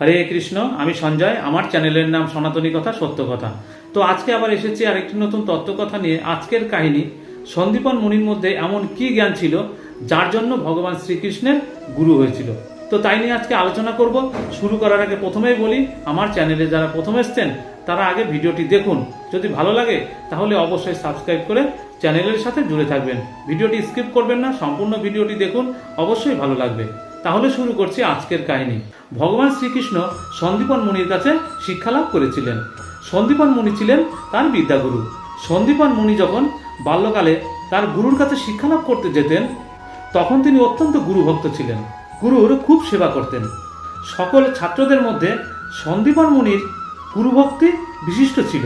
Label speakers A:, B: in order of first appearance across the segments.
A: হরে কৃষ্ণ, আমি সঞ্জয়, আমার চ্যানেলের নাম সনাতনী কথা, সত্য কথা। তো আজকে আবার এসেছি আরেকটি নতুন তত্ত্বকথা নিয়ে। আজকের কাহিনী, সন্দীপন মুনির মধ্যে এমন কি জ্ঞান ছিল যার জন্য ভগবান শ্রীকৃষ্ণের গুরু হয়েছিল? তো তাই নিয়ে আজকে আলোচনা করব। শুরু করার আগে প্রথমেই বলি, আমার চ্যানেলে যারা প্রথম এসছেন, তারা আগে ভিডিওটি দেখুন। যদি ভালো লাগে, তাহলে অবশ্যই সাবস্ক্রাইব করে চ্যানেলের সাথে জুড়ে থাকবেন। ভিডিওটি স্কিপ করবেন না, সম্পূর্ণ ভিডিওটি দেখুন, অবশ্যই ভালো লাগবে। তাহলে শুরু করছি আজকের কাহিনী। ভগবান শ্রীকৃষ্ণ সন্দীপন মুনির কাছে শিক্ষালাভ করেছিলেন। সন্দীপন মুনি ছিলেন তার বিদ্যাগুরু। সন্দীপন মুনি যখন বাল্যকালে তার গুরুর কাছে শিক্ষালাভ করতে যেতেন, তখন তিনি অত্যন্ত গুরুভক্ত ছিলেন। গুরুর খুব সেবা করতেন। সকল ছাত্রদের মধ্যে সন্দীপন মুনির গুরুভক্তি বিশিষ্ট ছিল।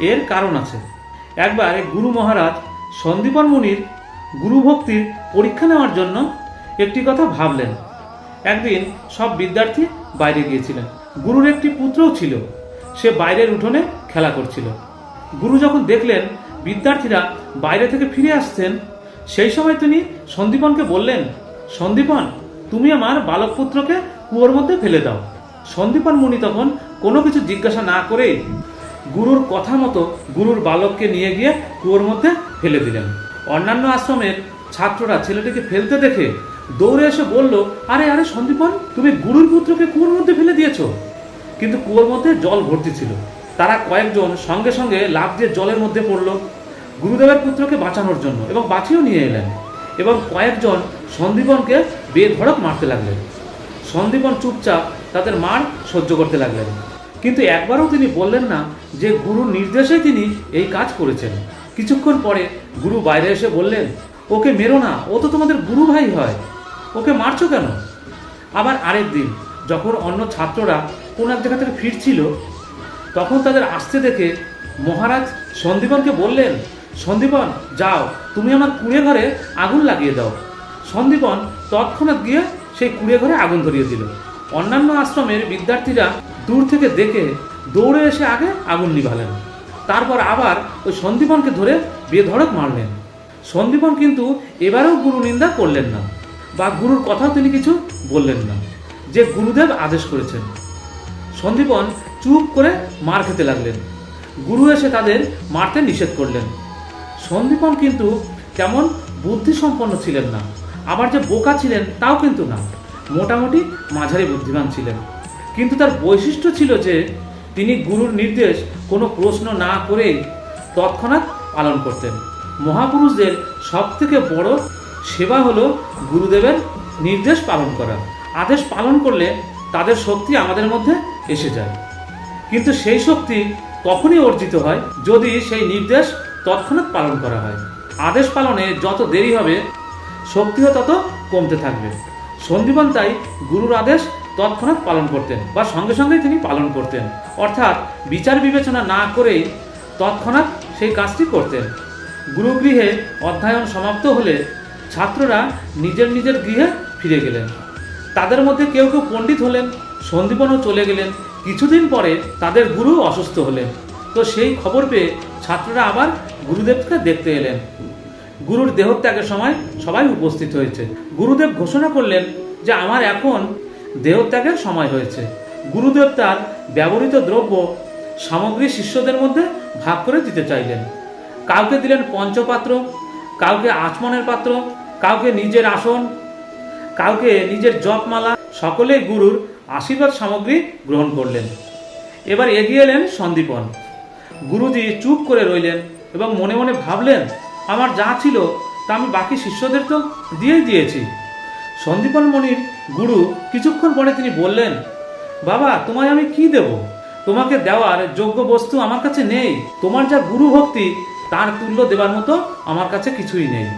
A: এর কারণ আছে। একবার গুরু মহারাজ সন্দীপন মুনির গুরুভক্তির পরীক্ষা নেওয়ার জন্য একটি কথা ভাবলেন। একদিন সব বিদ্যার্থী বাইরে গিয়েছিলেন। গুরুর একটি পুত্রও ছিল। সে বাইরের উঠোনে খেলা করছিল। গুরু যখন দেখলেন বিদ্যার্থীরা বাইরে থেকে ফিরে আসছেন, সেই সময় তিনি সন্দীপনকে বললেন, সন্দীপন, তুমি আমার বালক পুত্রকে কুয়োর মধ্যে ফেলে দাও। সন্দীপন মুনি তখন কোনো কিছু জিজ্ঞাসা না করেই গুরুর কথা মতো গুরুর বালককে নিয়ে গিয়ে কুয়োর মধ্যে ফেলে দিলেন। অন্যান্য আশ্রমের ছাত্ররা ছেলেটিকে ফেলতে দেখে দৌড়ে এসে বলল, আরে আরে সন্দীপন, তুমি গুরুর পুত্রকে কুয়োর মধ্যে ফেলে দিয়েছ? কিন্তু কুয়োর মধ্যে জল ভর্তি ছিল। তারা কয়েকজন সঙ্গে সঙ্গে লাফ দিয়ে জলের মধ্যে পড়ল গুরুদেবের পুত্রকে বাঁচানোর জন্য এবং বাঁচিয়েও নিয়ে এলেন এবং কয়েকজন সন্দীপনকে বেধড়ক মারতে লাগলেন। সন্দীপন চুপচাপ তাদের মার সহ্য করতে লাগলেন। কিন্তু একবারও তিনি বললেন না যে গুরুর নির্দেশে তিনি এই কাজ করেছেন। কিছুক্ষণ পরে গুরু বাইরে এসে বললেন, ওকে মেরো না, ও তো তোমাদের গুরু ভাই হয়। ওকে মারছো কেন? আবার আরেক দিন, যখন অন্য ছাত্ররা কোন এক জায়গা থেকে ফিরছিল, তখন তাদের আসতে দেখে মহারাজ সন্দীপনকে বললেন, সন্দীপন, যাও, তুমি আমার কুড়ে ঘরে আগুন লাগিয়ে দাও। সন্দীপন তৎক্ষণাৎ গিয়ে সেই কুড়ে ঘরে আগুন ধরিয়ে দিল। অন্যান্য আশ্রমের বিদ্যার্থীরা দূর থেকে দেখে দৌড়ে এসে আগে আগুন নিভালেন। তারপর আবার ওই সন্দীপনকে ধরে বেধড়ক মারলেন। সন্দীপন কিন্তু এবারেও গুরু নিন্দা করলেন না। বা গুরুর কথাও তিনি কিছু বললেন না। যে গুরুদেব আদেশ করেছেন। সন্দীপন চুপ করে মার খেতে লাগলেন। গুরু এসে তাদের মারতে নিষেধ করলেন। সন্দীপন কিন্তু তেমন বুদ্ধিসম্পন্ন ছিলেন না। আবার যে বোকা ছিলেন তাও কিন্তু না। মোটামুটি মাঝারি বুদ্ধিমান ছিলেন। কিন্তু তার বৈশিষ্ট্য ছিল যে তিনি গুরুর নির্দেশ কোনো প্রশ্ন না করেই তৎক্ষণাৎ পালন করতেন। মহাপুরুষদের সব থেকে বড় সেবা হলো গুরুদেবের নির্দেশ পালন করা। আদেশ পালন করলে তাদের শক্তি আমাদের মধ্যে এসে যায়। কিন্তু সেই শক্তি তখনই অর্জিত হয় যদি সেই নির্দেশ তৎক্ষণাৎ পালন করা হয়। আদেশ পালনে যত দেরি হবে, শক্তিও তত কমতে থাকবে। সন্দীপন তাই গুরুর আদেশ তৎক্ষণাৎ পালন করতেন বা সঙ্গে সঙ্গেই তিনি পালন করতেন। অর্থাৎ বিচার বিবেচনা না করেই তৎক্ষণাৎ সেই কাজটি করতেন। গুরুগৃহে অধ্যয়ন সমাপ্ত হলে ছাত্ররা নিজের নিজের গৃহে ফিরে গেলেন। তাদের মধ্যে কেউ কেউ পণ্ডিত হলেন সন্দীপনও চলে গেলেন। কিছুদিন পরে তাদের গুরু অসুস্থ হলেন। তো সেই খবর পেয়ে ছাত্ররা আবার গুরুদেবকে দেখতে এলেন। গুরুর দেহত্যাগের সময় সবাই উপস্থিত হয়েছে। গুরুদেব ঘোষণা করলেন যে আমার এখন দেহত্যাগের সময় হয়েছে। গুরুদেব তার ব্যবহৃত দ্রব্য সামগ্রী শিষ্যদের মধ্যে ভাগ করে দিতে চাইলেন। কাউকে দিলেন পঞ্চপাত্র, কাউকে আচমনের পাত্র কাউকে নিজের আসন, কাউকে নিজের জপমালা, সকলেই গুরুর আশীর্বাদ সামগ্রী গ্রহণ করলেন। এবার এগিয়ে এলেন সন্দীপন। গুরুজি চুপ করে রইলেন এবং মনে মনে ভাবলেন, আমার যা ছিল, তা আমি বাকি শিষ্যদের তো দিয়েই দিয়েছি। সন্দীপন মণির গুরু কিছুক্ষণ পরে তিনি বললেন, বাবা, তোমায় আমি কি দেব? তোমাকে দেওয়ার যোগ্য বস্তু আমার কাছে নেই। তোমার যা গুরু ভক্তি তার তুল্য দেবার মতো আমার কাছে কিছুই নেই।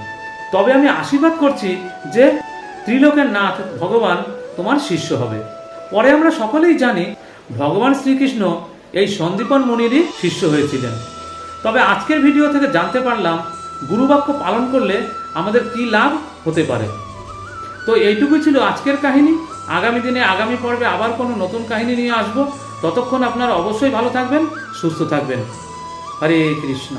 A: তবে আমি আশীর্বাদ করছি যে ত্রিলোকের নাথ ভগবান তোমার শিষ্য হবে। পরে আমরা সকলেই জানি ভগবান শ্রীকৃষ্ণ এই সন্দীপন মুনিরই শিষ্য হয়েছিলেন। তবে আজকের ভিডিও থেকে জানতে পারলাম, গুরুবাক্য পালন করলে আমাদের কি লাভ হতে পারে। তো এইটুকুই ছিল আজকের কাহিনী। আগামী দিনে, আগামী পর্বে আবার কোনো নতুন কাহিনী নিয়ে আসব। ততক্ষণ আপনারা অবশ্যই ভালো থাকবেন, সুস্থ থাকবেন। হরে কৃষ্ণ।